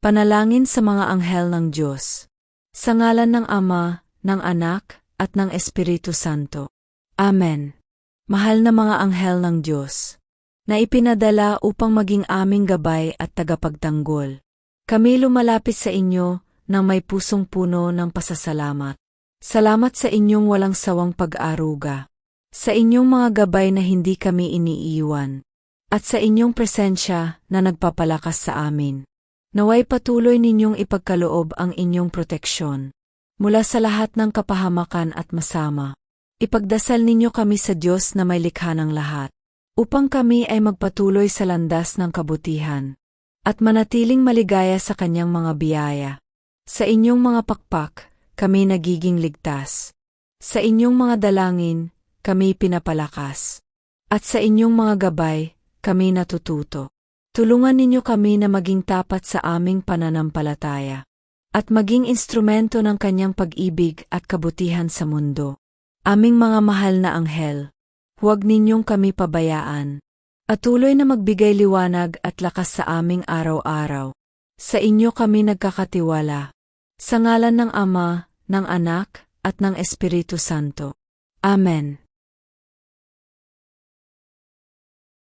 Panalangin sa mga anghel ng Diyos. Sa ngalan ng Ama, ng Anak, at ng Espiritu Santo. Amen. Mahal na mga anghel ng Diyos, na ipinadala upang maging aming gabay at tagapagtanggol. Kami lumalapit sa inyo ng may pusong puno ng pasasalamat. Salamat sa inyong walang sawang pag-aruga. Sa inyong mga gabay na hindi kami iniiwan. At sa inyong presensya na nagpapalakas sa amin. Naway patuloy ninyong ipagkaloob ang inyong proteksyon. Mula sa lahat ng kapahamakan at masama. Ipagdasal ninyo kami sa Diyos na may likha ng lahat. Upang kami ay magpatuloy sa landas ng kabutihan. At manatiling maligaya sa kanyang mga biyaya. Sa inyong mga pakpak, kami nagiging ligtas. Sa inyong mga dalangin, kami pinapalakas. At sa inyong mga gabay, kami natututo. Tulungan ninyo kami na maging tapat sa aming pananampalataya. At maging instrumento ng kanyang pag-ibig at kabutihan sa mundo. Aming mga mahal na anghel, huwag ninyong kami pabayaan. Atuloy na magbigay liwanag at lakas sa aming araw-araw. Sa inyo kami nagkakatiwala. Sa ngalan ng Ama, ng Anak, at ng Espiritu Santo. Amen.